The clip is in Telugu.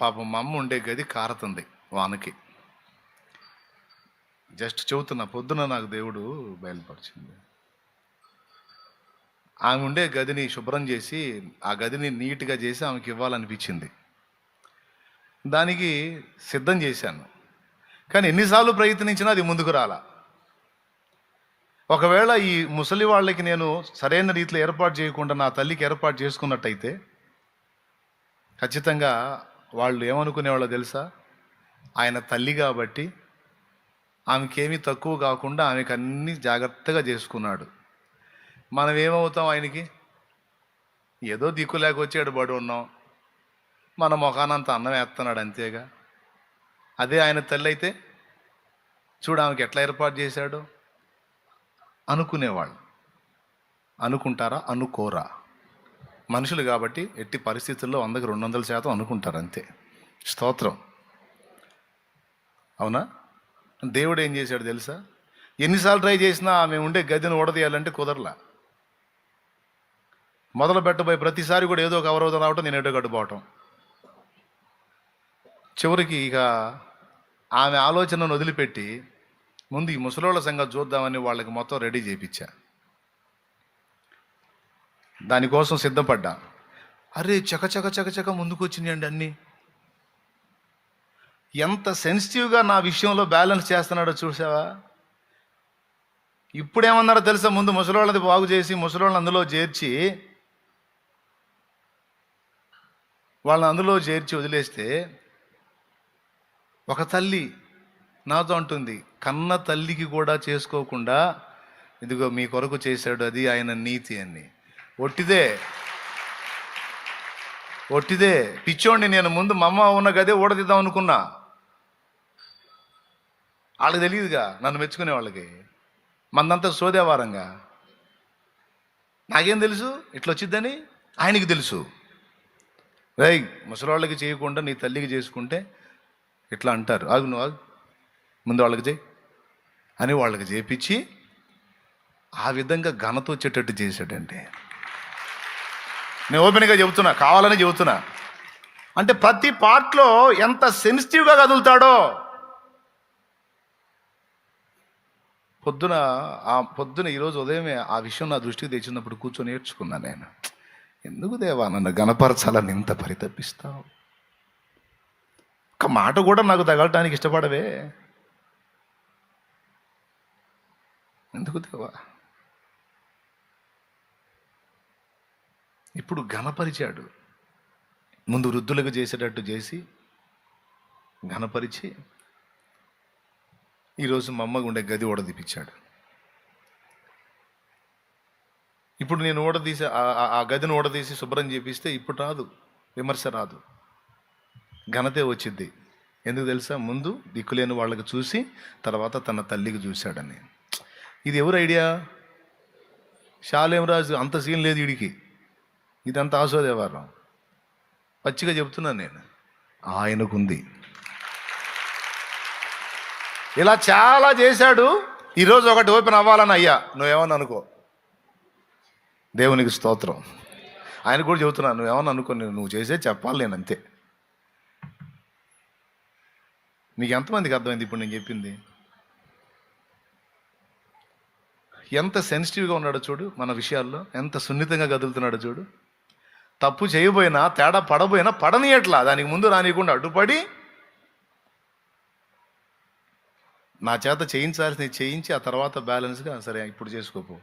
పాపం మా అమ్మ ఉండే గది కారుతుంది వానకి. జస్ట్ చెబుతున్నా పొద్దున నాకు దేవుడు బయలుపరిచింది. ఆమె ఉండే గదిని శుభ్రం చేసి ఆ గదిని నీట్గా చేసి ఆమెకి ఇవ్వాలనిపించింది. దానికి సిద్ధం చేశాను. కానీ ఎన్నిసార్లు ప్రయత్నించినా అది ముందుకు రాలా. ఒకవేళ ఈ ముసలి వాళ్ళకి నేను సరైన రీతిలో ఏర్పాటు చేయకుండా నా తల్లికి ఏర్పాటు చేసుకున్నట్టయితే ఖచ్చితంగా వాళ్ళు ఏమనుకునేవాళ్ళో తెలుసా? ఆయన తల్లి కాబట్టి ఆమెకేమీ తక్కువ కాకుండా ఆమెకు అన్ని జాగ్రత్తగా చేసుకున్నాడు. మనం ఏమవుతాం ఆయనకి? ఏదో దిక్కు లేకొచ్చాడు బడి ఉన్నాం. మన ముఖానంత అన్నం వేస్తున్నాడు అంతేగా. అదే ఆయన తల్లి అయితే చూడు ఆమెకి ఎట్లా ఏర్పాటు చేశాడు? అనుకునేవాళ్ళు. అనుకుంటారా? అనుకోరా? మనుషులు కాబట్టి ఎట్టి పరిస్థితుల్లో వందకు రెండు వందల శాతం అనుకుంటారు అంతే. స్తోత్రం. అవునా? దేవుడు ఏం చేశాడు తెలుసా? ఎన్నిసార్లు ట్రై చేసినా ఆమె ఉండే గదిని ఓడదీయాలంటే కుదరలా. మొదలు పెట్టబోయే ప్రతిసారి కూడా ఏదో ఒక అవరోధం రావటం నేను ఏటో గడ్డుపోవటం. చివరికి ఇక ఆమె ఆలోచనను వదిలిపెట్టి ముందు ఈ ముసలోళ్ళ సంగతి చూద్దామని వాళ్ళకి మొత్తం రెడీ చేయించా దానికోసం సిద్ధపడ్డా. అరే చక చక చక చక ముందుకు వచ్చినాయండి అన్నీ. ఎంత సెన్సిటివ్గా నా విషయంలో బ్యాలెన్స్ చేస్తున్నాడో చూసావా? ఇప్పుడేమన్నారో తెలుసా? ముందు ముసలోళ్ళది బాగు చేసి ముసలోళ్ళని అందులో చేర్చి వాళ్ళని అందులో చేర్చి వదిలేస్తే ఒక తల్లి నాతో అంటుంది కన్న తల్లికి కూడా చేసుకోకుండా ఇదిగో మీ కొరకు చేశాడు అది ఆయన నీతి అని. ఒట్టిదే. ఒట్టిదే. పిచ్చోండి నేను ముందు మా అమ్మ ఉన్న గదే ఊడదిద్దాం అనుకున్నా. వాళ్ళకి తెలియదుగా నన్ను మెచ్చుకునే వాళ్ళకి. మందంతా సోదేవారంగా. నాకేం తెలుసు? ఇట్లా వచ్చిద్దని ఆయనకి తెలుసు. రై ముసలివాళ్ళకి చేయకుండా నీ తల్లికి చేసుకుంటే ఇట్లా అంటారు. ఆగు నువ్వు ఆగు. ముందు వాళ్ళకి చేయి. అని వాళ్ళకి చేపించి ఆ విధంగా ఘనత వచ్చేటట్టు చేశాడండి నేను ఓపెన్గా చెబుతున్నా కావాలని చెబుతున్నా. అంటే ప్రతి పార్ట్లో ఎంత సెన్సిటివ్గా కదులుతాడో. పొద్దున ఆ పొద్దున ఈరోజు ఉదయమే ఆ విషయం నా దృష్టికి తెచ్చినప్పుడు కూర్చొని నేర్చుకున్నా నేను. ఎందుకు దేవా నన్ను గణపరచాలని ఇంత పరితపిస్తావు? ఒక మాట కూడా నాకు తగలటానికి ఇష్టపడవే. ఎందుకు దేవా? ఇప్పుడు ఘనపరిచాడు. ముందు వృద్ధులకు చేసేటట్టు చేసి ఘనపరిచి ఈరోజు మా అమ్మకు ఉండే గది ఓడదీపించాడు ఇప్పుడు నేను ఓడదీసి ఆ- గదిని ఓడదీసి శుభ్రం చేపిస్తే ఇప్పుడు రాదు విమర్శ రాదు. ఘనతే వచ్చింది ఎందుకు తెలుసా? ముందు దిక్కులేని వాళ్ళకి చూసి తర్వాత తన తల్లికి చూశాడని. ఇది ఎవరు ఐడియా? శాలేమరాజు అంత సీన్ లేదు వీడికి ఇదంతా ఆశోదేవారం పచ్చిగా చెప్తున్నాను నేను. ఆయనకుంది. ఇలా చాలా చేశాడు. ఈరోజు ఒకటి ఓపెన్ అవ్వాలని అయ్యా. నువ్వేమని అనుకో. దేవునికి స్తోత్రం. ఆయన కూడా చెబుతున్నాను నువ్వేమని అనుకో నేను- నువ్వు చేసే చెప్పాలి నేను అంతే. నీకు ఎంతమందికి అర్థమైంది ఇప్పుడు నేను చెప్పింది? ఎంత సెన్సిటివ్గా ఉన్నాడో చూడు మన విషయాల్లో. ఎంత సున్నితంగా కదులుతున్నాడో చూడు. తప్పు చేయబోయినా తేడా పడబోయినా పడనీయట్లా. దానికి ముందు రానియకుండా అడ్డుపడి నా చేత చేయించాల్సినవి చేయించి ఆ తర్వాత బ్యాలెన్స్గా సరే ఇప్పుడు చేసుకోపో.